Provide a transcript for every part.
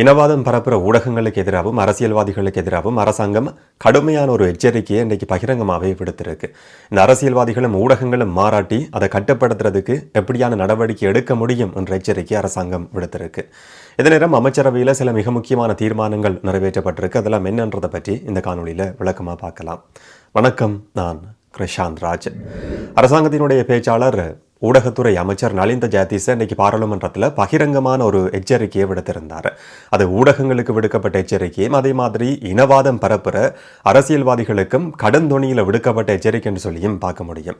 இனவாதம் பரப்புகிற ஊடகங்களுக்கு எதிராகவும் அரசியல்வாதிகளுக்கு எதிராகவும் அரசாங்கம் கடுமையான ஒரு எச்சரிக்கையை இன்றைக்கு பகிரங்கமாகவே விடுத்திருக்கு. இந்த அரசியல்வாதிகளும் ஊடகங்களும் மாறாட்டி அதை கட்டுப்படுத்துறதுக்கு எப்படியான நடவடிக்கை எடுக்க முடியும் என்ற எச்சரிக்கை அரசாங்கம் விடுத்திருக்கு. இதே நேரம் அமைச்சரவையில் சில மிக முக்கியமான தீர்மானங்கள் நிறைவேற்றப்பட்டிருக்கு. அதெல்லாம் என்னன்றதை பற்றி இந்த காணொளியில் விளக்கமாக பார்க்கலாம். வணக்கம் நான் கிருஷாந்த் ராஜ் அரசாங்கத்தினுடைய பேச்சாளர் ஊடகத்துறை அமைச்சர் நலிந்த ஜாதிச இன்னைக்கு பாராளுமன்றத்தில் பகிரங்கமான ஒரு எச்சரிக்கையை விடுத்திருந்தார். அது ஊடகங்களுக்கு விடுக்கப்பட்ட எச்சரிக்கையும் அதே மாதிரி இனவாதம் பரப்புற அரசியல்வாதிகளுக்கும் கடன் துணியில் விடுக்கப்பட்ட எச்சரிக்கைன்னு சொல்லியும் பார்க்க முடியும்.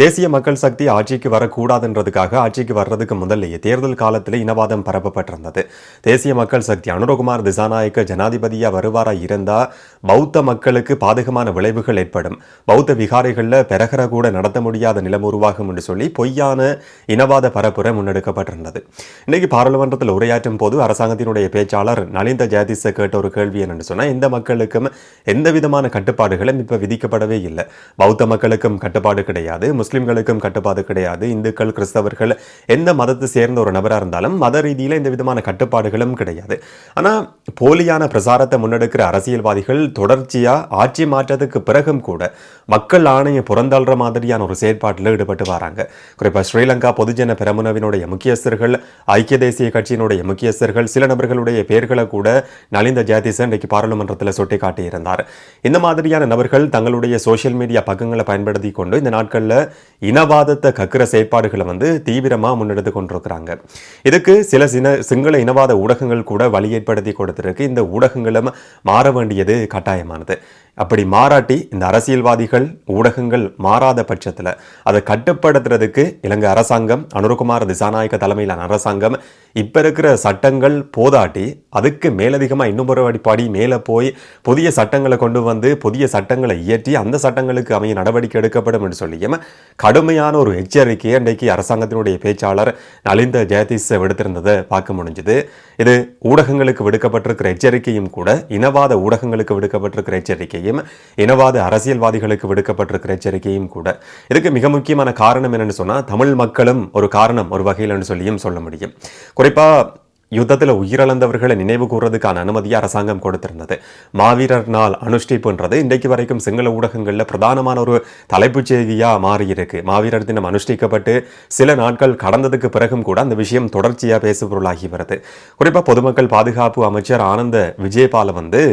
தேசிய மக்கள் சக்தி ஆட்சிக்கு வரக்கூடாதுன்றதுக்காக ஆட்சிக்கு வர்றதுக்கு முதல்லையே தேர்தல் காலத்தில் இனவாதம் பரப்பப்பட்டிருந்தது. தேசிய மக்கள் சக்தி அனுரகுமார் திசாநாயக்க ஜனாதிபதியாக வருவாரா இருந்தால் பௌத்த மக்களுக்கு பாதகமான விளைவுகள் ஏற்படும். பௌத்த விகாரைகளில் பெரகர கூட நடத்த முடியாத நிலம் உருவாகும் என்று சொல்லி பொய்யான இனவாத பரப்புரை முன்னெடுக்கப்பட்டிருந்தது. இன்னைக்கு பாராளுமன்றத்தில் உரையாற்றும் போது அரசாங்கத்தினுடைய பேச்சாளர் நலிந்த ஜெயதிச கேட்ட ஒரு கேள்வி என்னன்னு சொன்னால் இந்த மக்களுக்கும் எந்த விதமான கட்டுப்பாடுகளும் இப்போ விதிக்கப்படவே இல்லை. பௌத்த மக்களுக்கும் கட்டுப்பாடு கிடையாது. முஸ்லீம்களுக்கும் கட்டுப்பாடு கிடையாது. இந்துக்கள் கிறிஸ்தவர்கள் எந்த மதத்தை சேர்ந்த ஒரு நபராக இருந்தாலும் மத ரீதியில் எந்த விதமான கட்டுப்பாடுகளும் கிடையாது. ஆனால் போலியான பிரசாரத்தை முன்னெடுக்கிற அரசியல்வாதிகள் தொடர்ச்சியாக ஆட்சி மாற்றத்துக்கு பிறகும் கூட மக்கள் ஆணையை புறந்தாள்ற மாதிரியான ஒரு செயற்பாட்டில் ஈடுபட்டு வராங்க. குறிப்பாக ஸ்ரீலங்கா பொதுஜன பெரமுனவினுடைய முக்கியஸ்தர்கள் ஐக்கிய தேசிய கட்சியினுடைய முக்கியஸ்தர்கள் சில நபர்களுடைய பெயர்களை கூட நலிந்த ஜாதிசன் இன்றைக்கு பாராளுமன்றத்தில் சுட்டிக்காட்டியிருந்தார். இந்த மாதிரியான நபர்கள் தங்களுடைய சோஷியல் மீடியா பக்கங்களை பயன்படுத்தி கொண்டு இந்த நாட்களில் இனவாதத்தை கக்கிற செயற்பாடுகளை வந்து தீவிரமாக முன்னெடுத்து கொண்டிருக்கிறாங்க. இதுக்கு சில சின சிங்கள இனவாத ஊடகங்கள் கூட வழி ஏற்படுத்தி கொடுத்திருக்கு. இந்த ஊடகங்களும் மாற வேண்டியது கட்டாயமானது. அப்படி மாறாட்டி இந்த அரசியல்வாதிகள் ஊடகங்கள் மாறாத பட்சத்தில் அதை கட்டுப்படுத்துறதுக்கு இலங்கை அரசாங்கம் அனுரகுமார் திசாநாயக்க தலைமையிலான அரசாங்கம் இப்போ இருக்கிற சட்டங்கள் போதாட்டி அதுக்கு மேலதிகமாக இன்னும் ஒரு அடிப்படி மேலே போய் புதிய சட்டங்களை கொண்டு வந்து புதிய சட்டங்களை இயற்றி அந்த சட்டங்களுக்கு அமைய நடவடிக்கை எடுக்கப்படும் என்று சொல்லியும் கடுமையான ஒரு எச்சரிக்கையை இன்றைக்கு அரசாங்கத்தினுடைய பேச்சாளர் நலிந்த ஜெயதீஸ் விடுத்திருந்ததை பார்க்க முடிஞ்சுது. இது ஊடகங்களுக்கு விடுக்கப்பட்டிருக்கிற எச்சரிக்கையும் கூட இனவாத ஊடகங்களுக்கு விடுக்கப்பட்டிருக்கிற எச்சரிக்கையும் இனவாத அரசியல்வாதிகளுக்கு விடுக்கப்பட்டிருக்கிற எச்சரிக்கையும் கூட. இதுக்கு மிக முக்கியமான காரணம் என்னென்னு சொன்னால் தமிழ் மக்களும் ஒரு காரணம் ஒரு வகையில்னு சொல்லியும் சொல்ல முடியும். குறிப்பாக யுத்தத்தில் உயிரிழந்தவர்களை நினைவு கூறுறதுக்கான அனுமதியை அரசாங்கம் கொடுத்திருந்தது. மாவீரர் நாள் அனுஷ்டிப்புன்றது இன்றைக்கு வரைக்கும் சிங்கள ஊடகங்களில் பிரதானமான ஒரு தலைப்புச் செய்தியாக மாறியிருக்கு. மாவீரர் தினம் அனுஷ்டிக்கப்பட்டு சில நாட்கள் கடந்ததுக்கு பிறகும் கூட அந்த விஷயம் தொடர்ச்சியாக பேசுபொருளாகி வருது. குறிப்பாக பொதுமக்கள் பாதுகாப்பு அமைச்சர் ஆனந்த விஜயபால வந்து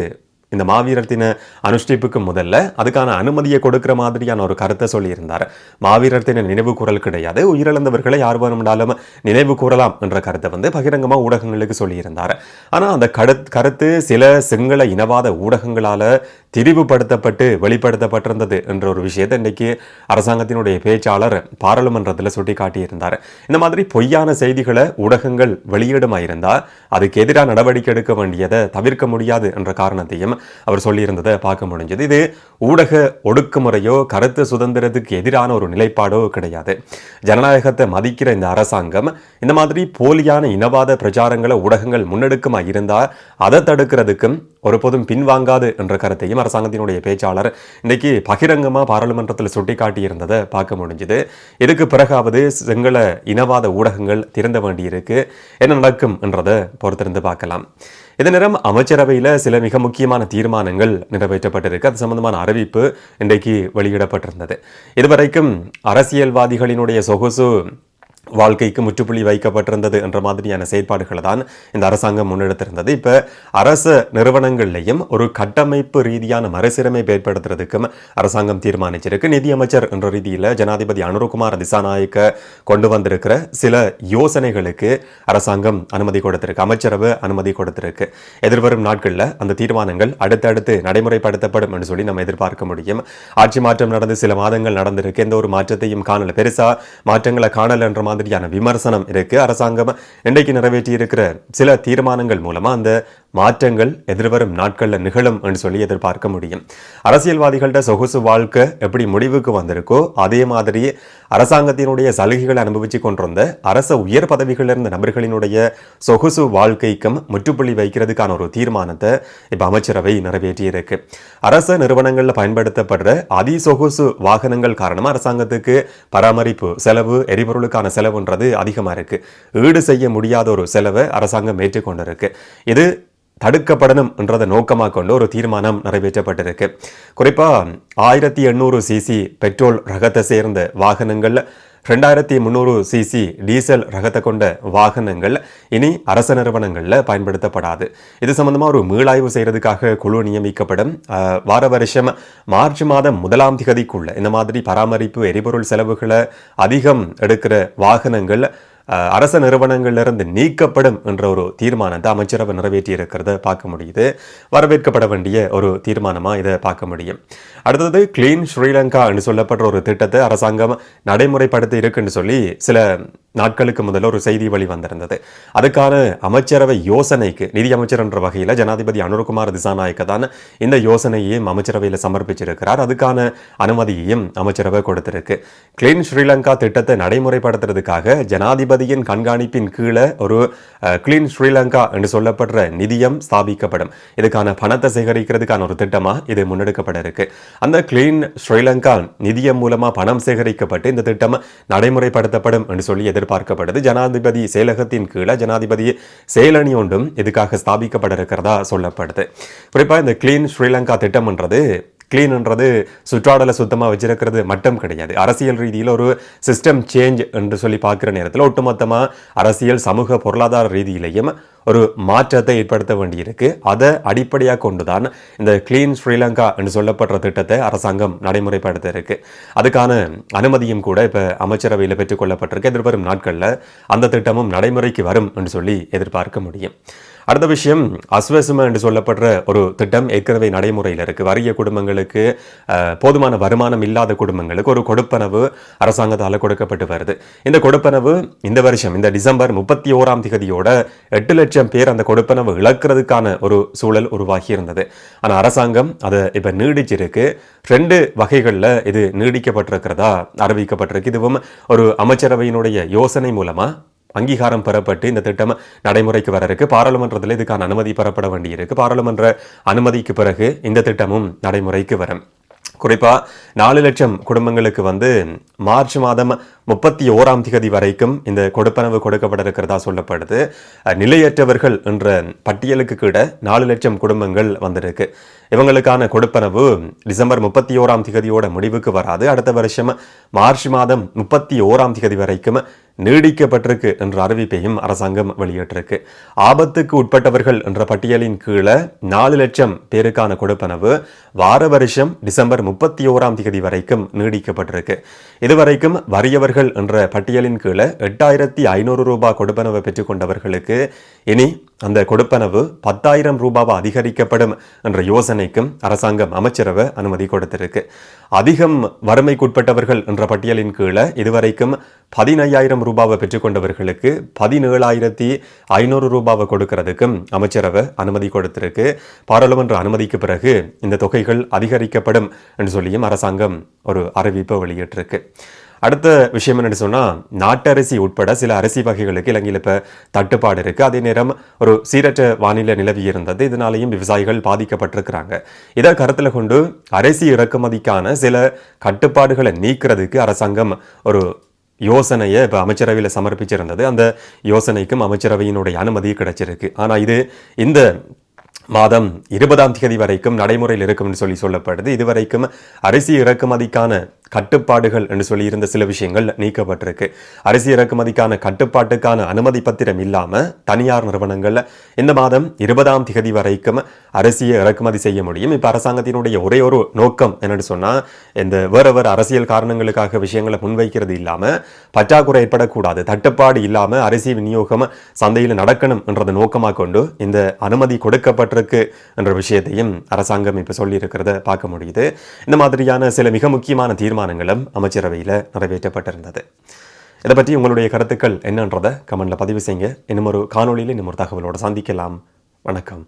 இந்த மாவீரர் தின அனுஷ்டிப்புக்கு முதல்ல அதுக்கான அனுமதியை கொடுக்குற மாதிரியான ஒரு கருத்தை சொல்லியிருந்தார். மாவீரர் தின நினைவு கூறல் கிடையாது. உயிரிழந்தவர்களை யார் வேணும்னாலும் நினைவு கூறலாம் என்ற கருத்தை வந்து பகிரங்கமாக ஊடகங்களுக்கு சொல்லியிருந்தார். ஆனால் அந்த கரு கருத்து சில சிங்கள இனவாத ஊடகங்களால் திரிவுபடுத்தப்பட்டு வெளிப்படுத்தப்பட்டிருந்தது என்ற ஒரு விஷயத்தை இன்றைக்கு அரசாங்கத்தினுடைய பேச்சாளர் பாராளுமன்றத்தில் சுட்டி காட்டியிருந்தார் இந்த மாதிரி பொய்யான செய்திகளை ஊடகங்கள் வெளியிடுமாயிருந்தால் அதுக்கு எதிராக நடவடிக்கை எடுக்க வேண்டியதை தவிர்க்க முடியாது என்ற காரணத்தையும் அவர் சொல்லியிருந்ததை பார்க்க முடிஞ்சது. இது ஊடக ஒடுக்குமுறையோ கருத்து சுதந்திரத்துக்கு எதிரான ஒரு நிலைப்பாடோ கிடையாது. ஜனநாயகத்தை மதிக்கிற இந்த அரசாங்கம் இந்த மாதிரி போலியான இனவாத பிரச்சாரங்களை ஊடகங்கள் முன்னெடுக்குமா இருந்தால் அதை தடுக்கிறதுக்கும் ஒருபோதும் பின்வாங்காது என்ற கருத்தையும் அரசாங்கத்தினுடைய பேச்சாளர் இன்னைக்கு பகிரங்கமாக பாராளுமன்றத்தில் சுட்டிக்காட்டியிருந்ததை பார்க்க முடிஞ்சுது. இதுக்கு பிறகாவது சிங்கள இனவாத ஊடகங்கள் திறந்த வேண்டியிருக்கு என்ன நடக்கும் என்றதை பொறுத்திருந்து பார்க்கலாம். இதே நேரம் அமைச்சரவையில் சில மிக முக்கியமான தீர்மானங்கள் நிறைவேற்றப்பட்டிருக்கு. அது சம்பந்தமான அறிவிப்பு இன்றைக்கு வெளியிடப்பட்டிருந்தது. இதுவரைக்கும் அரசியல்வாதிகளினுடைய சொகுசு வாழ்க்கைக்கு முற்றுப்புள்ளி வைக்கப்பட்டிருந்தது என்ற மாதிரியான செயற்பாடுகளை தான் இந்த அரசாங்கம் முன்னெடுத்திருந்தது. இப்போ அரச நிறுவனங்கள்லையும் ஒரு கட்டமைப்பு ரீதியான மறுசீரமைப்பு ஏற்படுத்துறதுக்கும் அரசாங்கம் தீர்மானிச்சிருக்கு. நிதியமைச்சர் என்ற ரீதியில் ஜனாதிபதி அனுரகுமார் திசாநாயக்க கொண்டு வந்திருக்கிற சில யோசனைகளுக்கு அரசாங்கம் அனுமதி கொடுத்திருக்கு. அமைச்சரவு அனுமதி கொடுத்திருக்கு. எதிர்வரும் நாட்களில் அந்த தீர்மானங்கள் அடுத்தடுத்து நடைமுறைப்படுத்தப்படும் என்று சொல்லி நம்ம எதிர்பார்க்க முடியும். ஆட்சி மாற்றம் நடந்து சில மாதங்கள் நடந்திருக்கு. எந்த ஒரு மாற்றத்தையும் காணல. பெருசா மாற்றங்களை காணல என்ற மாதிரி மாதிரியான விமர்சனம் இருக்கு. அரசாங்கம் இன்றைக்கு நிறைவேற்றி இருக்கிற சில தீர்மானங்கள் மூலமாக அந்த மாற்றங்கள் எதிர்வரும் நாட்களில் நிகழும் என்று சொல்லி எதிர்பார்க்க முடியும். அரசியல்வாதிகள்ட சொகுசு வாழ்க்கை எப்படி முடிவுக்கு வந்திருக்கோ அதே மாதிரி அரசாங்கத்தினுடைய சலுகைகளை அனுபவிச்சு கொண்டிருந்த அரச உயர் பதவிகளில் இருந்த நபர்களினுடைய சொகுசு வாழ்க்கைக்கும் முற்றுப்புள்ளி வைக்கிறதுக்கான ஒரு தீர்மானத்தை இப்போ அமைச்சரவை நிறைவேற்றியிருக்கு. அரச நிறுவனங்களில் பயன்படுத்தப்படுற அதிசொகுசு வாகனங்கள் காரணமாக அரசாங்கத்துக்கு பராமரிப்பு செலவு எரிபொருளுக்கான செலவுன்றது அதிகமாக இருக்குது ஈடு செய்ய முடியாத ஒரு செலவை அரசாங்கம் ஏற்றுக்கொண்டிருக்கு. இது தடுக்கப்படணும் என்றதை நோக்கமாக கொண்டு ஒரு தீர்மானம் நிறைவேற்றப்பட்டிருக்கு. குறிப்பாக ஆயிரத்தி எண்ணூறு சிசி பெட்ரோல் ரகத்தை சேர்ந்த வாகனங்கள் ரெண்டாயிரத்தி முந்நூறு சிசி டீசல் ரகத்தை கொண்ட வாகனங்கள் இனி அரச நிறுவனங்களில் பயன்படுத்தப்படாது. இது சம்பந்தமாக ஒரு மீளாய்வு செய்கிறதுக்காக குழு நியமிக்கப்படும். வார வருஷம் மார்ச் மாதம் முதலாம் திகதிக்குள்ள இந்த மாதிரி பராமரிப்பு எரிபொருள் செலவுகளை அதிகம் எடுக்கிற வாகனங்கள் அரச நிறுவனங்களிலிருந்து நீக்கப்படும் என்ற ஒரு தீர்மானத்தை அமைச்சரவை நிறைவேற்றியிருக்கிறத பார்க்க முடியுது. வரவேற்கப்பட வேண்டிய ஒரு தீர்மானமா இதை பார்க்க முடியும். அடுத்தது கிளீன் ஸ்ரீலங்கா என்று சொல்லப்படுற ஒரு திட்டத்தை அரசாங்கம் நடைமுறைப்படுத்தி இருக்குன்னு சொல்லி சில நாட்களுக்கு முதல்ல ஒரு செய்தி வழி வந்திருந்தது. அதுக்கான அமைச்சரவை யோசனைக்கு நிதி அமைச்சர் என்ற வகையில் ஜனாதிபதி அனுரகுமார் திசாநாயக்க தான் இந்த யோசனையையும் அமைச்சரவையில் சமர்ப்பிச்சிருக்கிறார். அதுக்கான அனுமதியையும் அமைச்சரவை கொடுத்திருக்கு. கிளீன் ஸ்ரீலங்கா திட்டத்தை நடைமுறைப்படுத்துறதுக்காக ஜனாதிபதியின் கண்காணிப்பின் கீழே ஒரு கிளீன் ஸ்ரீலங்கா என்று சொல்லப்படுற நிதியம் ஸ்தாபிக்கப்படும். இதுக்கான பணத்தை சேகரிக்கிறதுக்கான ஒரு திட்டமா இது முன்னெடுக்கப்பட இருக்கு. அந்த கிளீன் ஸ்ரீலங்கா நிதியம் மூலமா பணம் சேகரிக்கப்பட்டு இந்த திட்டம் நடைமுறைப்படுத்தப்படும் என்று சொல்லி எதிர்பார்க்கப்படுது. ஜனாதிபதி செயலகத்தின் கீழே ஜனாதிபதி செயலணி ஒன்றும் இதுக்காக ஸ்தாபிக்கப்பட இருக்கிறதா சொல்லப்படுது. குறிப்பா இந்த கிளீன் ஸ்ரீலங்கா திட்டம்ன்றது கிளீன்ன்றது சுற்றாடலை சுத்தமாக வச்சிருக்கிறது மட்டும் கிடையாது. அரசியல் ரீதியில் ஒரு சிஸ்டம் சேஞ்ச் என்று சொல்லி பார்க்குற நேரத்தில் ஒட்டுமொத்தமாக அரசியல் சமூக பொருளாதார ரீதியிலையும் ஒரு மாற்றத்தை ஏற்படுத்த வேண்டியிருக்கு. அதை அடிப்படையாக கொண்டுதான் இந்த கிளீன் ஸ்ரீலங்கா என்று சொல்லப்படுற திட்டத்தை அரசாங்கம் நடைமுறைப்படுத்த இருக்கு அதுக்கான அனுமதியும் கூட இப்போ அமைச்சரவையில் பெற்றுக்கொள்ளப்பட்டிருக்கு எதிர்வரும் நாட்களில் அந்த திட்டமும் நடைமுறைக்கு வரும் என்று சொல்லி எதிர்பார்க்க முடியும். அடுத்த விஷயம் அஸ்வசம என்று சொல்லப்படுற ஒரு திட்டம் ஏற்கனவே நடைமுறையில் இருக்குது வறிய குடும்பங்களுக்கு போதுமான வருமானம் இல்லாத குடும்பங்களுக்கு ஒரு கொடுப்பனவு அரசாங்கத்தால் கொடுக்கப்பட்டு வருது. இந்த கொடுப்பனவு இந்த வருஷம் இந்த டிசம்பர் முப்பத்தி ஓராம் திகதியோட எட்டு லட்சம் பேர் அந்த கொடுப்பனவு இழக்கிறதுக்கான ஒரு சூழல் உருவாகி இருந்தது. ஆனால் அரசாங்கம் அதை இப்போ நீடிச்சிருக்கு. ரெண்டு வகைகளில் இது நீடிக்கப்பட்டிருக்கிறதா அறிவிக்கப்பட்டிருக்கு. இதுவும் ஒரு அமைச்சரவையினுடைய யோசனை மூலமாக அங்கீகாரம் பெறப்பட்டு இந்த திட்டம் நடைமுறைக்கு வர இருக்கு பாராளுமன்றத்தில் இதுக்கான அனுமதி பெறப்பட வேண்டியிருக்கு. பாராளுமன்ற அனுமதிக்கு பிறகு இந்த திட்டமும் நடைமுறைக்கு வரும். குறிப்பாக நாலு லட்சம் குடும்பங்களுக்கு வந்து மார்ச் மாதம் முப்பத்தி ஓராம் திகதி வரைக்கும் இந்த கொடுப்பனவு கொடுக்கப்பட இருக்கிறதா சொல்லப்படுது நிலையற்றவர்கள் என்ற பட்டியலுக்கு கூட நாலு லட்சம் குடும்பங்கள் வந்திருக்கு. இவங்களுக்கான கொடுப்பனவு டிசம்பர் முப்பத்தி ஓராம் திகதியோட முடிவுக்கு வராது. அடுத்த வருஷம் மார்ச் மாதம் முப்பத்தி ஓராம் திகதி வரைக்கும் நீடிக்கப்பட்டிருக்கு என்ற அறிவிப்பையும் அரசாங்கம் வெளியிட்டிருக்கு. ஆபத்துக்கு உட்பட்டவர்கள் என்ற பட்டியலின் கீழே நாலு லட்சம் பேருக்கான கொடுப்பனவு வார வருஷம் டிசம்பர் முப்பத்தி ஓராம் தேதி வரைக்கும் நீடிக்கப்பட்டிருக்கு. இதுவரைக்கும் வறியவர்கள் என்ற பட்டியலின் கீழே எட்டாயிரத்தி ஐநூறு ரூபாய் கொடுப்பனவை பெற்றுக்கொண்டவர்களுக்கு இனி அந்த கொடுப்பனவு பத்தாயிரம் ரூபாவை அதிகரிக்கப்படும் என்ற யோசனைக்கும் அரசாங்கம் அமைச்சரவை அனுமதி கொடுத்திருக்கு. அதிகம் வறுமைக்குட்பட்டவர்கள் என்ற பட்டியலின் கீழே இதுவரைக்கும் பதினையாயிரம் ரூபாவை பெற்றுக்கொண்டவர்களுக்கு பதினேழாயிரத்தி ஐநூறு ரூபாவை கொடுக்கறதுக்கும் அமைச்சரவை அனுமதி கொடுத்திருக்கு. பாராளுமன்ற அனுமதிக்கு பிறகு இந்த தொகைகள் அதிகரிக்கப்படும் என்று சொல்லியும் அரசாங்கம் ஒரு அறிவிப்பை வெளியிட்டிருக்கு. அடுத்த விஷயம் என்ன சொன்னால் நாட்டரிசி உட்பட சில அரிசி வகைகளுக்கு இலங்கையில் இப்போ தட்டுப்பாடு இருக்குது அதே நேரம் ஒரு சீரற்ற வானிலை நிலவி இருந்தது. இதனாலேயும் விவசாயிகள் பாதிக்கப்பட்டிருக்கிறாங்க. இதை கருத்தில் கொண்டு அரிசி இறக்குமதிக்கான சில கட்டுப்பாடுகளை நீக்கிறதுக்கு அரசாங்கம் ஒரு யோசனையை இப்போ அமைச்சரவையில் சமர்ப்பிச்சிருந்தது. அந்த யோசனைக்கும் அமைச்சரவையினுடைய அனுமதி கிடைச்சிருக்கு. ஆனால் இது இந்த மாதம் இருபதாம் தேதி வரைக்கும் நடைமுறையில் இருக்கும் என்று சொல்லி சொல்லப்படுது. இதுவரைக்கும் அரிசி இறக்குமதிக்கான கட்டுப்பாடுகள் என்று சொல்லி இருந்த சில விஷயங்கள் நீக்கப்பட்டிருக்கு. அரிசி இறக்குமதிக்கான கட்டுப்பாட்டுக்கான அனுமதி பத்திரம் இல்லாமல் தனியார் நிறுவனங்கள் இந்த மாதம் இருபதாம் தேதி வரைக்கும் அரிசியை இறக்குமதி செய்ய முடியும். இப்போ அரசாங்கத்தினுடைய ஒரே ஒரு நோக்கம் என்னென்னு சொன்னால் இந்த வேறு வேறு அரசியல் காரணங்களுக்காக விஷயங்களை முன்வைக்கிறது இல்லாமல் பற்றாக்குறை ஏற்படக்கூடாது. தட்டுப்பாடு இல்லாமல் அரிசி விநியோகம் சந்தையில் நடக்கணும் என்றதை நோக்கமாக கொண்டு இந்த அனுமதி கொடுக்கப்பட்ட செய்யப்பட்டிருக்கு என்ற விஷயத்தையும் அரசாங்கம் இப்ப சொல்லி இருக்கிறத பார்க்க முடியுது. இந்த மாதிரியான சில மிக முக்கியமான தீர்மானங்களும் அமைச்சரவையில் நிறைவேற்றப்பட்டிருந்தது. இதை பற்றி உங்களுடைய கருத்துக்கள் என்னன்றதை கமெண்டில் பதிவு செய்யுங்க. இன்னும் ஒரு காணொலியில் இன்னும் ஒரு தகவலோட சந்திக்கலாம். வணக்கம்.